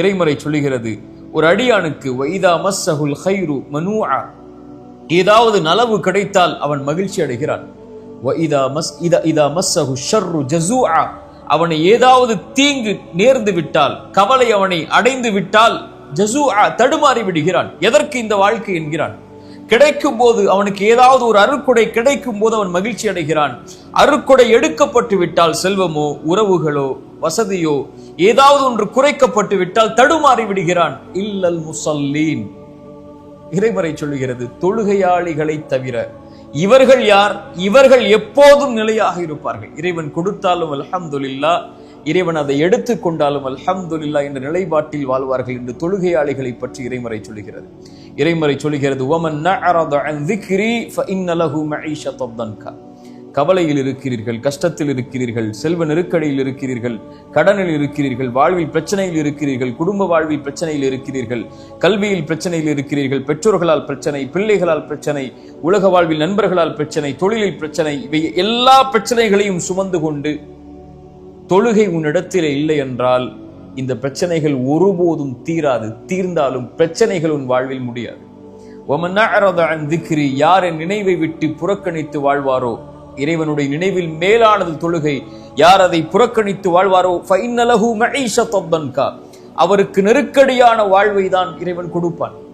இறைமறை சொல்லுகிறது ஒரு அடியானுக்கு வைதா மஸ்ஸஹுல் ஹைரு மனுஆ ஏதாவது நலவு கிடைத்தால் அவன் மகிழ்ச்சி அடைகிறான். வைதா மஸ் இதா இதா மஸ்ஸஹு ஷர்ரு ஜஸூஆ அவனை ஏதாவது தீங்கு நேர்ந்து விட்டால் கவலை அவனை அடைந்து விட்டால் ஜஸூஆ தடுமாறி விடுகிறான். எதற்கு இந்த வாழ்க்கை என்கிறான்? கிடைக்கும் போது அவனுக்கு ஏதாவது ஒரு அருக்குடை கிடைக்கும் போது அவன் மகிழ்ச்சி அடைகிறான். அருக்குடை எடுக்கப்பட்டு விட்டால் செல்வமோ உறவுகளோ வசதியோ ஏதாவது ஒன்று குறைக்கப்பட்டு விட்டால் தடுமாறி விடுகிறான். இல்லல் முசல்லீன். இறைமறை சொல்லுகிறது தொழுகையாளிகளை தவிர இவர்கள் யார்? இவர்கள் எப்போதும் நிலையாக இருப்பார்கள். இறைவன் கொடுத்தாலும் அல்ஹம்துலில்லா இறைவன் அதை எடுத்துக் கொண்டாலும் அல்ஹம்துலில்லா என்ற நிலைப்பாட்டில் வாழ்வார்கள் என்று தொழுகையாளிகளை பற்றி இறைமறை சொல்லுகிறது. இறைமறை சொல்லுகிறது கவலையில் இருக்கிறீர்கள் கஷ்டத்தில் இருக்கிறீர்கள் செல்வ நெருக்கடியில் இருக்கிறீர்கள் கடனில் இருக்கிறீர்கள் வாழ்வில் பிரச்சனையில் இருக்கிறீர்கள் குடும்ப வாழ்வில் பிரச்சனையில் இருக்கிறீர்கள் கல்வியில் பிரச்சனையில் இருக்கிறீர்கள் பெற்றோர்களால் பிரச்சனை பிள்ளைகளால் பிரச்சனை உலக வாழ்வில் நண்பர்களால் பிரச்சனை தொழிலில் பிரச்சனை இவை எல்லா பிரச்சனைகளையும் சுமந்து கொண்டு தொழுகை உன்னிடத்தில் இல்லை என்றால் இந்த பிரச்சனைகள் ஒருபோதும் தீராது தீர்ந்தாலும் பிரச்சனைகள் உன் வாழ்வில் முடியாது. யார் என் நினைவை விட்டு புறக்கணித்து வாழ்வாரோ? இறைவனுடைய நினைவில் மேலானது தொழுகை. யார் அதை புறக்கணித்து வாழ்வாரோ? ஃபைனலஹு அவருக்கு நெருக்கடியான வாழ்வை தான் இறைவன் கொடுப்பான்.